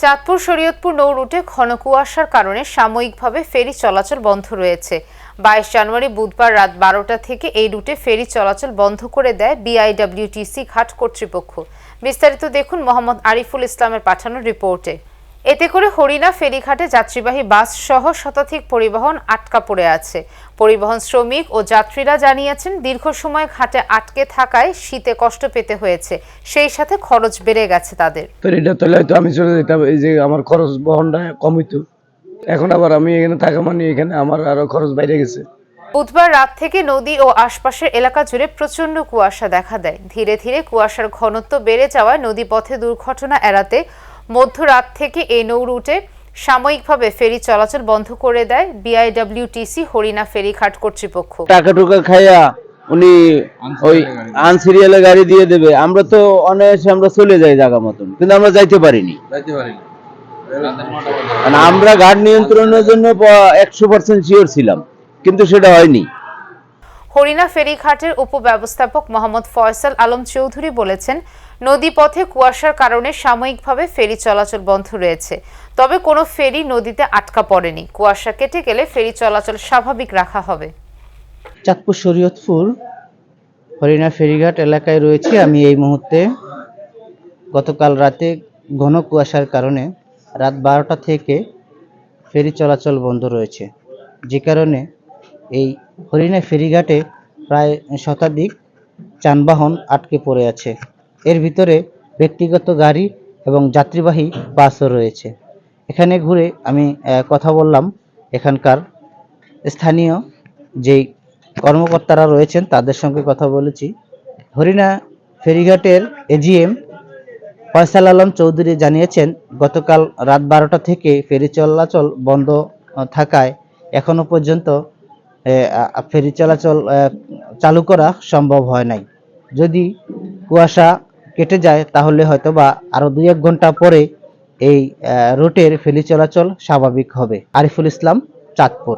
চাঁদপুর, শরীয়তপুর নৌ রুটে ঘন কুয়াশার কারণে সাময়িকভাবে ফেরি চলাচল বন্ধ রয়েছে। বাইশ জানুয়ারি বুধবার রাত বারোটা থেকে এই রুটে ফেরি চলাচল বন্ধ করে দেয় বিআইডব্লিউটিসি ঘাট কর্তৃপক্ষ। বিস্তারিত দেখুন মোহাম্মদ আরিফুল ইসলামের পাঠানো রিপোর্টে। এতে করে হরিণা ফেরিঘাটে যাত্রীবাহী বাস সহ শতাধিক পরিবহন আটকা পড়ে আছে। পরিবহন শ্রমিক ও যাত্রীরা জানিয়েছেন দীর্ঘ সময় ঘাটে আটকে থাকায় শীতে কষ্ট পেতে হয়েছে। সেই সাথে খরচ বেড়ে গেছে তাদের। তো এটা তাহলে হয়তো আমি চলে যেতাম এই যে আমার খরচ বহনটা কম হইতো। এখন আবার আমি এখানে থাকা মানে এখানে আমার আরও খরচ বাইরে গেছে। বুধবার রাত থেকে নদী ও আশপাশের এলাকা জুড়ে প্রচণ্ড কুয়াশা দেখা দেয়। ধীরে ধীরে কুয়াশার ঘনত্ব বেড়ে যাওয়ায় নদীপথে দুর্ঘটনা এড়াতে মধ্যরাত থেকে এই নৌ রুটে সাময়িকভাবে ফেরি চলাচল বন্ধ করে দেয় বিআইডব্লিউটিসি হরিণা ফেরিঘাট কর্তৃপক্ষ। টাকা টুকা খাইয়া উনি ওই আনসিরিয়ালে গাড়ি দিয়ে দেবে। আমরা তো অনায়াসে আমরা চলে যাই জায়গা মতন কিন্তু আমরা যাইতে পারিনি। কারণ আমরা ঘাট নিয়ন্ত্রণের জন্য একশো পার্সেন্ট শিওর ছিলাম কিন্তু সেটা হয়নি। হরিণা ফেরিঘাটের উপব্যবস্থাপক মোহাম্মদ ফয়সাল আলম চৌধুরী বলেছেন, নদীপথে কুয়াশার কারণে সাময়িকভাবে ফেরি চলাচল বন্ধ রয়েছে। তবে কোনো ফেরি নদীতে আটকা পড়েনি। কুয়াশা কেটে গেলে ফেরি চলাচল স্বাভাবিক রাখা হবে। চাঁদপুর শরীয়তপুর হরিণা ফেরিঘাট এলাকায় রয়েছে। আমি এই মুহূর্তে গতকাল রাতে ঘন কুয়াশার কারণে রাত বারোটা থেকে ফেরি চলাচল বন্ধ রয়েছে। যে কারণে এই হরিণা ফেরিঘাটে প্রায় শতাধিক যানবাহন আটকে পড়ে আছে। এর ভিতরে ব্যক্তিগত গাড়ি এবং যাত্রীবাহী বাসও রয়েছে। এখানে ঘুরে আমি কথা বললাম। এখানকার স্থানীয় যেই কর্মকর্তারা রয়েছেন, তাদের সঙ্গে কথা বলেছি। হরিণা ফেরিঘাটের এজিএম ফয়সাল আলম চৌধুরী জানিয়েছেন, গতকাল রাত বারোটা থেকে ফেরি চলাচল বন্ধ থাকায় এখনও পর্যন্ত ফেরি চলাচল চালু করা সম্ভব হয় নাই। যদি কুয়াশা কেটে যায়, তাহলে হয়তো বা আরও দুই এক ঘণ্টা পরে এই রুটের ফেরি চলাচল স্বাভাবিক হবে। আরিফুল ইসলাম, চাঁদপুর।